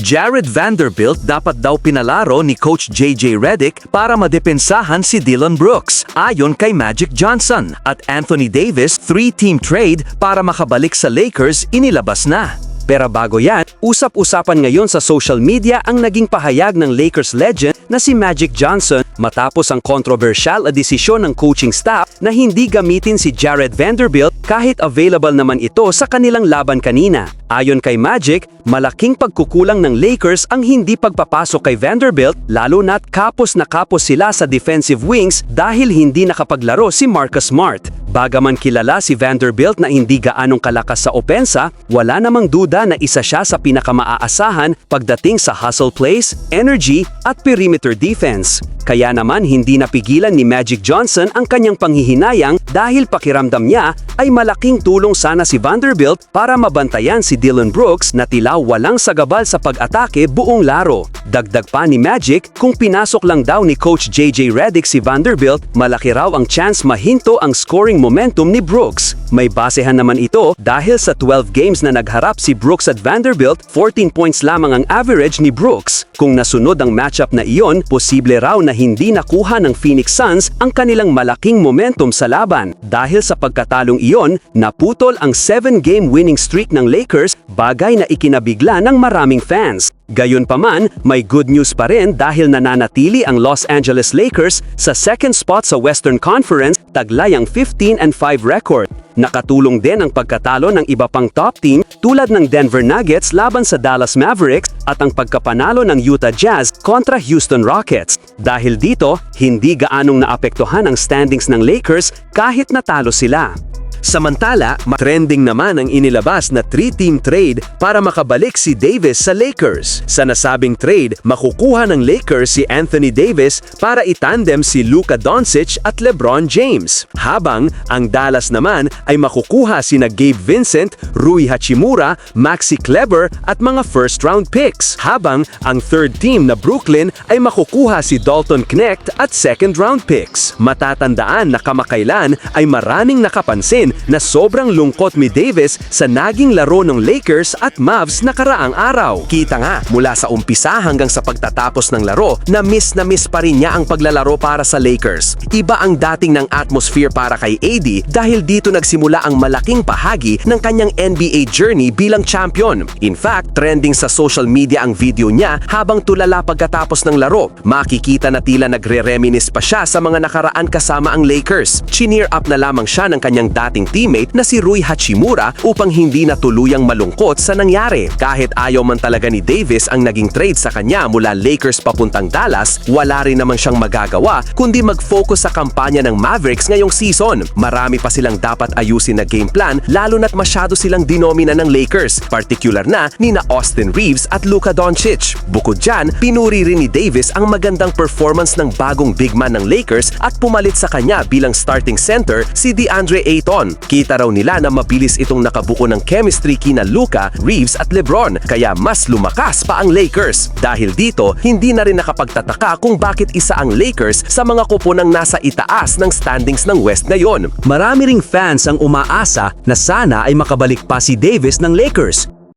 Jared Vanderbilt dapat daw pinalaro ni Coach JJ Redick para madepensahan si Dylan Brooks, ayon kay Magic Johnson. At Anthony Davis, three-team trade para makabalik sa Lakers, inilabas na. Pero bago yan, usap-usapan ngayon sa social media ang naging pahayag ng Lakers legend na si Magic Johnson matapos ang controversial na desisyon ng coaching staff na hindi gamitin si Jared Vanderbilt kahit available naman ito sa kanilang laban kanina. Ayon kay Magic, malaking pagkukulang ng Lakers ang hindi pagpapasok kay Vanderbilt lalo na't kapos na kapos sila sa defensive wings dahil hindi nakapaglaro si Marcus Smart. Bagaman kilala si Vanderbilt na hindi gaanong kalakas sa opensa, wala namang duda na isa siya sa pinakamaaasahan pagdating sa hustle plays, energy at perimeter defense. Kaya naman hindi napigilan ni Magic Johnson ang kanyang panghihinayang dahil pakiramdam niya ay malaking tulong sana si Vanderbilt para mabantayan si Dylan Brooks na tila walang sagabal sa pag-atake buong laro. Dagdag pa ni Magic, kung pinasok lang daw ni Coach JJ Redick si Vanderbilt, malaki raw ang chance mahinto ang scoring momentum ni Brooks. May basehan naman ito dahil sa 12 games na nagharap si Brooks at Vanderbilt, 14 points lamang ang average ni Brooks. Kung nasunod ang matchup na iyon, posible raw na hindi nakuha ng Phoenix Suns ang kanilang malaking momentum sa laban. Dahil sa pagkatalong iyon, naputol ang 7-game winning streak ng Lakers, bagay na ikinabigla ng maraming fans. Gayunpaman, may good news pa rin dahil nananatili ang Los Angeles Lakers sa second spot sa Western Conference, taglay ang 15 and 5 record. Nakatulong din ang pagkatalo ng iba pang top team tulad ng Denver Nuggets laban sa Dallas Mavericks at ang pagkapanalo ng Utah Jazz kontra Houston Rockets. Dahil dito, hindi gaanong naapektuhan ang standings ng Lakers kahit natalo sila. Samantala, trending naman ang inilabas na 3-team trade para makabalik si Davis sa Lakers. Sa nasabing trade, makukuha ng Lakers si Anthony Davis para itandem si Luka Doncic at LeBron James. Habang ang Dallas naman ay makukuha sina Gabe Vincent, Rui Hachimura, Maxi Kleber at mga first round picks. Habang ang third team na Brooklyn ay makukuha si Dalton Knecht at second round picks. Matatandaan na kamakailan ay maraming nakapansin na sobrang lungkot ni Davis sa naging laro ng Lakers at Mavs nakaraang araw. Kita nga, mula sa umpisa hanggang sa pagtatapos ng laro, na miss na miss pa rin niya ang paglalaro para sa Lakers. Iba ang dating ng atmosphere para kay AD dahil dito nagsimula ang malaking bahagi ng kanyang NBA journey bilang champion. In fact, trending sa social media ang video niya habang tulala pagkatapos ng laro. Makikita na tila nagre-reminis pa siya sa mga nakaraan kasama ang Lakers. Chineer up na lamang siya ng kanyang dating teammate na si Rui Hachimura upang hindi na tuluyang malungkot sa nangyari. Kahit ayaw man talaga ni Davis ang naging trade sa kanya mula Lakers papuntang Dallas, wala rin naman siyang magagawa kundi mag-focus sa kampanya ng Mavericks ngayong season. Marami pa silang dapat ayusin na game plan lalo na't masyado silang dinomina ng Lakers, particular na ni na Austin Reeves at Luka Doncic. Bukod dyan, pinuri rin ni Davis ang magandang performance ng bagong big man ng Lakers at pumalit sa kanya bilang starting center si DeAndre Ayton. Kita raw nila na mabilis itong nakabuko ng chemistry kina Luka, Reeves at Lebron kaya mas lumakas pa ang Lakers. Dahil dito, hindi na rin nakapagtataka kung bakit isa ang Lakers sa mga kuponang nasa itaas ng standings ng West ngayon. Marami ring fans ang umaasa na sana ay makabalik pa si Davis ng Lakers